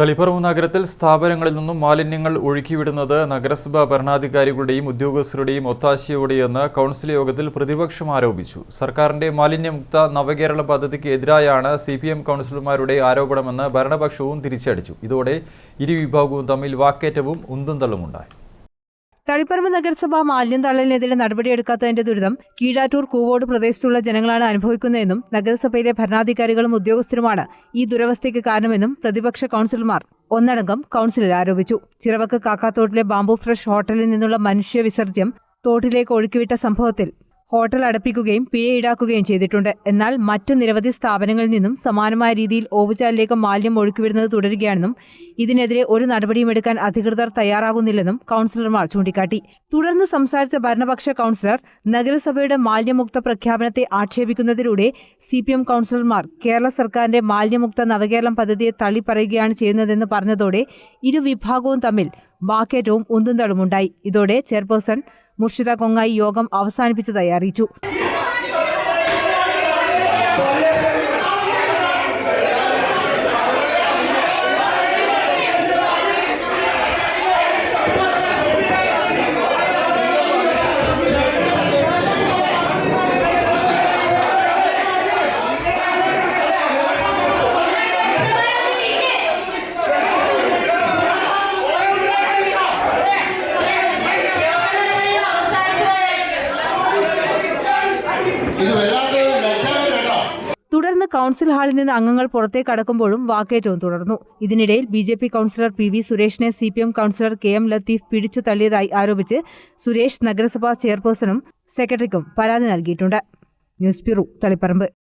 തളിപ്പറമ്പ് നഗരത്തിൽ സ്ഥാപനങ്ങളിൽ നിന്നും മാലിന്യങ്ങൾ ഒഴുക്കിവിടുന്നത് നഗരസഭാ ഭരണാധികാരികളുടെയും ഉദ്യോഗസ്ഥരുടെയും ഒത്താശയോടെയെന്ന് കൗൺസിൽ യോഗത്തിൽ പ്രതിപക്ഷം ആരോപിച്ചു. സർക്കാരിന്റെ മാലിന്യമുക്ത നവകേരള പദ്ധതിക്ക് എതിരായാണ് സി പി എം കൗൺസിലർമാരുടെ ആരോപണമെന്ന് ഭരണപക്ഷവും തിരിച്ചടിച്ചു. ഇതോടെ ഇരുവിഭാഗവും തമ്മിൽ വാക്കേറ്റവും ഉന്തും തള്ളുമുണ്ടായി. തളിപ്പറമ്പ് നഗരസഭ മാലിന്യം തള്ളലിനെതിരെ നടപടിയെടുക്കാത്തതിന്റെ ദുരിതം കീഴാറ്റൂർ കൂവോട് പ്രദേശത്തുള്ള ജനങ്ങളാണ് അനുഭവിക്കുന്നതെന്നും നഗരസഭയിലെ ഭരണാധികാരികളും ഉദ്യോഗസ്ഥരുമാണ് ഈ ദുരവസ്ഥയ്ക്ക് കാരണമെന്നും പ്രതിപക്ഷ കൌൺസിലർമാർ ഒന്നടങ്കം കൌൺസിലിൽ ആരോപിച്ചു. ചിറവക്ക് കാക്കാത്തോട്ടിലെ ബാംബു ഫ്രഷ് ഹോട്ടലിൽ നിന്നുള്ള മനുഷ്യ വിസർജ്യം തോട്ടിലേക്ക് ഒഴുക്കിവിട്ട സംഭവത്തിൽ ഹോട്ടൽ അടപ്പിക്കുകയും പിഴ ഈടാക്കുകയും ചെയ്തിട്ടുണ്ട്. എന്നാൽ മറ്റ് നിരവധി സ്ഥാപനങ്ങളിൽ നിന്നും സമാനമായ രീതിയിൽ ഓവുചാലിലേക്ക് മാലിന്യം ഒഴുക്കിവിടുന്നത് തുടരുകയാണെന്നും ഇതിനെതിരെ ഒരു നടപടിയും എടുക്കാൻ അധികൃതർ തയ്യാറാകുന്നില്ലെന്നും കൌൺസിലർമാർ ചൂണ്ടിക്കാട്ടി. തുടർന്ന് സംസാരിച്ച ഭരണപക്ഷ കൌൺസിലർ നഗരസഭയുടെ മാലിന്യമുക്ത പ്രഖ്യാപനത്തെ ആക്ഷേപിക്കുന്നതിലൂടെ സി പി എം കൌൺസിലർമാർ കേരള സർക്കാരിന്റെ മാലിന്യമുക്ത നവകേരളം പദ്ധതിയെ തള്ളിപ്പറയുകയാണ് ചെയ്യുന്നതെന്ന് പറഞ്ഞതോടെ ഇരുവിഭാഗവും തമ്മിൽ വാക്കേറ്റവും ഉന്തുന്തളുമുണ്ടായി ഇതോടെ ചെയർപേഴ്സൺ മുർഷിദ കൊങ്ങായി യോഗം അവസാനിപ്പിച്ചതായി അറിയിച്ചു തുടർന്ന് കൗൺസിൽ ഹാളിൽ നിന്ന് അംഗങ്ങൾ പുറത്തേക്ക് അടക്കുമ്പോഴും വാക്കേറ്റവും തുടർന്നു. ഇതിനിടയിൽ B J P councillor P V സുരേഷിനെ C P M councillor K M Latheef പിടിച്ചു തള്ളിയതായി ആരോപിച്ച് സുരേഷ് നഗരസഭാ ചെയർപേഴ്സണും സെക്രട്ടറിക്കും പരാതി നൽകിയിട്ടുണ്ട്. News bureau Taliparamba.